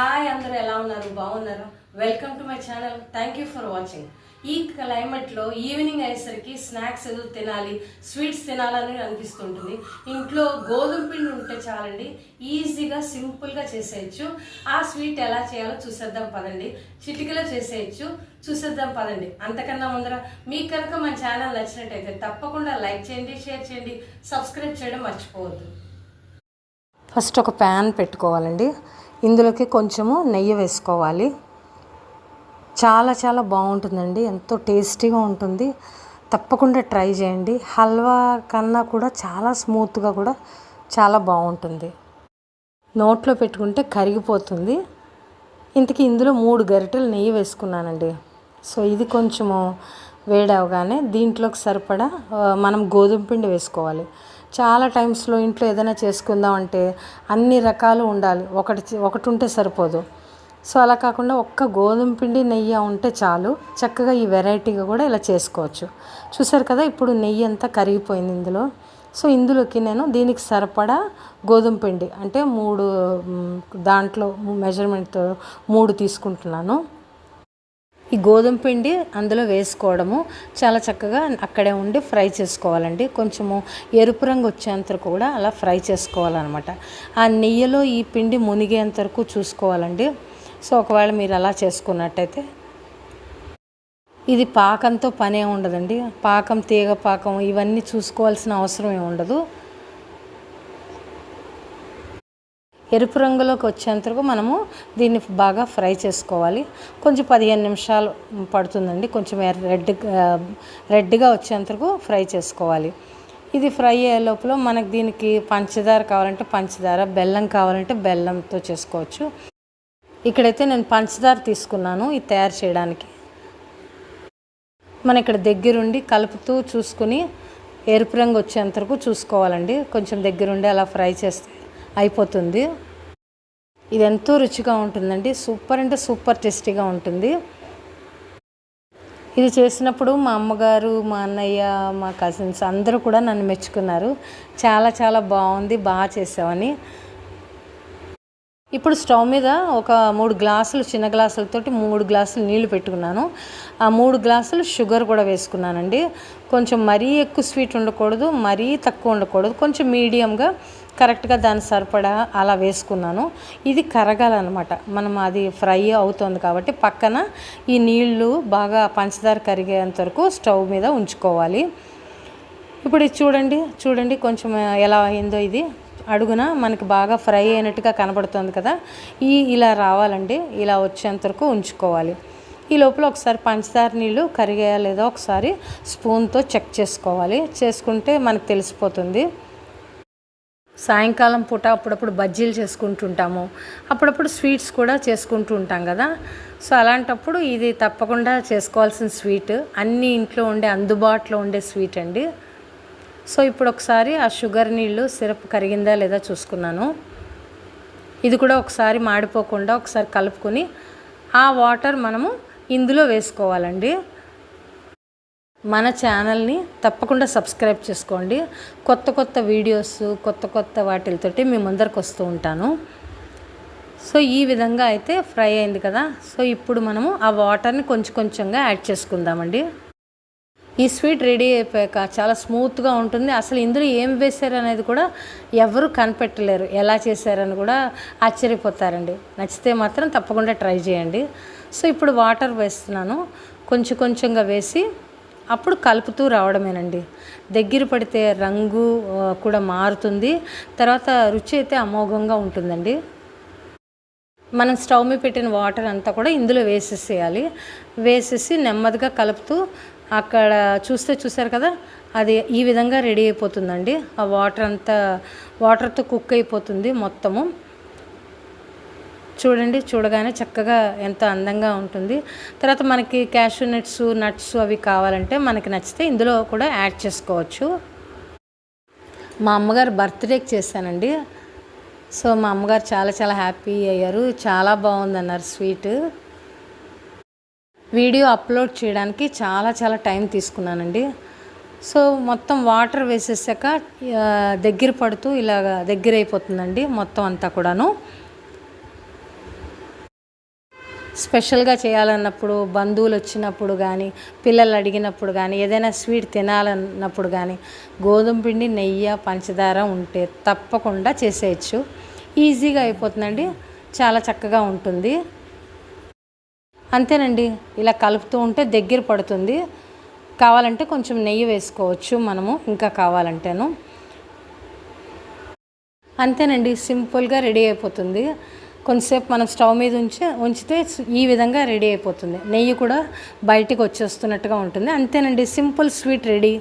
Hi అందరూ ఎలా ఉన్నారు? బాగున్నారు? Welcome to my channel thank you for watching ఈ క్లైమేట్లో ఈవినింగ్ అయ్యేసరికి స్నాక్స్ ఏదో తినాలి స్వీట్స్ తినాలని అనిపిస్తుంటుంది. ఇంట్లో గోధుమ పిండి ఉంటే చాలండి ఈజీగా సింపుల్గా చేసేయచ్చు. ఆ స్వీట్ ఎలా చేయాలో చూసేద్దాం పదండి. చిటికలో చేసేయచ్చు చూసేద్దాం పదండి. అంతకన్నా ముందర మీకు కనుక మన ఛానల్ నచ్చినట్టయితే తప్పకుండా లైక్ చేయండి షేర్ చేయండి సబ్స్క్రైబ్ చేయడం మర్చిపోవద్దు. ఫస్ట్ ఒక ప్యాన్ పెట్టుకోవాలండి. ఇందులోకి కొంచెము నెయ్యి వేసుకోవాలి. చాలా చాలా బాగుంటుందండి. ఎంతో టేస్టీగా ఉంటుంది. తప్పకుండా ట్రై చేయండి. హల్వా కన్నా కూడా చాలా స్మూత్గా కూడా చాలా బాగుంటుంది. నోట్లో పెట్టుకుంటే కరిగిపోతుంది. ఇంతకీ ఇందులో మూడు గరిటెలు నెయ్యి వేసుకున్నానండి. సో ఇది కొంచెము వేడవగానే దీంట్లోకి సరిపడా మనం గోధుమ పిండి వేసుకోవాలి. చాలా టైమ్స్లో ఇంట్లో ఏదైనా చేసుకుందాం అంటే అన్ని రకాలు ఉండాలి. ఒకటి ఒకటి ఉంటే సరిపోదు. సో అలా కాకుండా ఒక్క గోధుమ పిండి నెయ్యి ఉంటే చాలు. చక్కగా ఈ వెరైటీగా కూడా ఇలా చేసుకోవచ్చు. చూసారు కదా ఇప్పుడు నెయ్యి అంతా కరిగిపోయింది ఇందులో. సో ఇందులోకి నేను దీనికి సరిపడా గోధుమ పిండి అంటే మూడు దాంట్లో మెజర్మెంట్తో మూడు తీసుకుంటున్నాను. ఈ గోధుమ పిండి అందులో వేసుకోవడము. చాలా చక్కగా అక్కడే ఉండి ఫ్రై చేసుకోవాలండి. కొంచెము ఎరుపు రంగు వచ్చేంత కూడా అలా ఫ్రై చేసుకోవాలన్నమాట. ఆ నెయ్యిలో ఈ పిండి మునిగేంత వరకు చూసుకోవాలండి. సో ఒకవేళ మీరు అలా చేసుకున్నట్టయితే. ఇది పాకంతో పనే ఉండదండి. పాకం తీగ పాకం ఇవన్నీ చూసుకోవాల్సిన అవసరం ఏమి ఉండదు. ఎరుపు రంగులోకి వచ్చేంతవరకు మనము దీన్ని బాగా ఫ్రై చేసుకోవాలి. కొంచెం పదిహేను నిమిషాలు పడుతుందండి. కొంచెం రెడ్ రెడ్గా వచ్చేంతవరకు ఫ్రై చేసుకోవాలి. ఇది ఫ్రై అయ్యే లోపల మనకు దీనికి పంచదార కావాలంటే పంచదార బెల్లం కావాలంటే బెల్లంతో చేసుకోవచ్చు. ఇక్కడైతే నేను పంచదార తీసుకున్నాను ఇది తయారు చేయడానికి. మన ఇక్కడ దగ్గరుండి కలుపుతూ చూసుకుని ఎరుపు రంగు వచ్చేంత వరకు చూసుకోవాలండి. కొంచెం దగ్గరుండి అలా ఫ్రై చేస్తే అయిపోతుంది. ఇది ఎంతో రుచిగా ఉంటుందండి. సూపర్ అంటే సూపర్ టేస్టీగా ఉంటుంది. ఇది చేసినప్పుడు మా అమ్మగారు మా అన్నయ్య మా కజిన్స్ అందరూ కూడా నన్ను మెచ్చుకున్నారు. చాలా చాలా బాగుంది బాగా చేసావని. ఇప్పుడు స్టవ్ మీద ఒక మూడు గ్లాసులు చిన్న గ్లాసులతోటి మూడు గ్లాసులు నీళ్ళు పెట్టుకున్నాను. ఆ మూడు గ్లాసులు షుగర్ కూడా వేసుకున్నానండి. కొంచెం మరీ ఎక్కువ స్వీట్ ఉండకూడదు మరీ తక్కువ ఉండకూడదు. కొంచెం మీడియంగా కరెక్ట్గా దాని సరిపడా అలా వేసుకున్నాను. ఇది కరగాలన్నమాట. మనం అది ఫ్రై అవుతుంది కాబట్టి పక్కన ఈ నీళ్ళు బాగా పంచదార కరిగేంత వరకు స్టవ్ మీద ఉంచుకోవాలి. ఇప్పుడు ఇది చూడండి చూడండి కొంచెం ఎలా అయిందో ఇది. అడుగున మనకి బాగా ఫ్రై అయినట్టుగా కనబడుతుంది కదా ఈ ఇలా రావాలండి ఇలా వచ్చేంత వరకు ఉంచుకోవాలి. ఈ లోపల ఒకసారి పంచదార నీళ్ళు కరిగాయా లేదో ఒకసారి స్పూన్తో చెక్ చేసుకోవాలి. చేసుకుంటే మనకు తెలిసిపోతుంది. సాయంకాలం పూట అప్పుడప్పుడు బజ్జీలు చేసుకుంటుంటాము. అప్పుడప్పుడు స్వీట్స్ కూడా చేసుకుంటూ ఉంటాం కదా. సో అలాంటప్పుడు ఇది తప్పకుండా చేసుకోవాల్సిన స్వీట్ అన్ని ఇంట్లో ఉండే అందుబాటులో ఉండే స్వీట్ అండి. సో ఇప్పుడు ఒకసారి ఆ షుగర్ నీళ్ళు సిరప్ కరిగిందా లేదా చూసుకున్నాను. ఇది కూడా ఒకసారి మాడిపోకుండా ఒకసారి కలుపుకొని ఆ వాటర్ మనము ఇందులో వేసుకోవాలండి. మన ఛానల్ని తప్పకుండా సబ్స్క్రైబ్ చేసుకోండి. కొత్త కొత్త వీడియోస్ కొత్త కొత్త వాటితోటి మీ ముందరికి వస్తూ ఉంటాను. సో ఈ విధంగా అయితే ఫ్రై అయింది కదా. సో ఇప్పుడు మనము ఆ వాటర్ని కొంచెం కొంచెంగా యాడ్ చేసుకుందామండి. ఈ స్వీట్ రెడీ అయిపోయాక చాలా స్మూత్గా ఉంటుంది. అసలు ఇందులో ఏం వేశారు అనేది కూడా ఎవరు కనిపెట్టలేరు. ఎలా చేశారని కూడా ఆశ్చర్యపోతారండి. నచ్చితే మాత్రం తప్పకుండా ట్రై చేయండి. సో ఇప్పుడు వాటర్ వేస్తున్నాను. కొంచెం కొంచెంగా వేసి అప్పుడు కలుపుతూ రావడమేనండి. దగ్గర పడితే రంగు కూడా మారుతుంది. తర్వాత రుచి అయితే అమోఘంగా ఉంటుందండి. మనం స్టవ్ మీద పెట్టిన వాటర్ అంతా కూడా ఇందులో వేసేసేయాలి. వేసేసి నెమ్మదిగా కలుపుతూ అక్కడ చూస్తే చూసారు కదా అది ఈ విధంగా రెడీ అయిపోతుందండి. ఆ వాటర్ అంతా వాటర్తో కుక్ అయిపోతుంది మొత్తము. చూడండి చూడగానే చక్కగా ఎంత అందంగా ఉంటుంది. తర్వాత మనకి క్యాషూ నట్స్ నట్స్ అవి కావాలంటే మనకి నచ్చితే ఇందులో కూడా యాడ్ చేసుకోవచ్చు. మా అమ్మగారు బర్త్డేకి చేశానండి. సో మా అమ్మగారు చాలా చాలా హ్యాపీ అయ్యారు. చాలా బాగుందన్నారు స్వీట్. వీడియో అప్లోడ్ చేయడానికి చాలా చాలా టైం తీసుకున్నానండి. సో మొత్తం వాటర్ వేసేసాక దగ్గర పడుతూ ఇలాగ దగ్గర అయిపోతుందండి మొత్తం అంతా కూడాను. స్పెషల్గా చేయాలన్నప్పుడు బంధువులు వచ్చినప్పుడు కానీ పిల్లలు అడిగినప్పుడు కానీ ఏదైనా స్వీట్ తినాలన్నప్పుడు కానీ గోధుమ పిండి నెయ్యి పంచదార ఉంటే తప్పకుండా చేసేయచ్చు. ఈజీగా అయిపోతుందండి. చాలా చక్కగా ఉంటుంది. అంతేనండి. ఇలా కలుపుతూ ఉంటే దగ్గర పడుతుంది. కావాలంటే కొంచెం నెయ్యి వేసుకోవచ్చు మనము ఇంకా కావాలంటేను. అంతేనండి సింపుల్గా రెడీ అయిపోతుంది. కొంతసేపు మనం స్టవ్ మీద ఉంచి ఉంచితే ఈ విధంగా రెడీ అయిపోతుంది. నెయ్యి కూడా బయటికి వచ్చేస్తున్నట్టుగా ఉంటుంది. అంతేనండి సింపుల్ స్వీట్ రెడీ.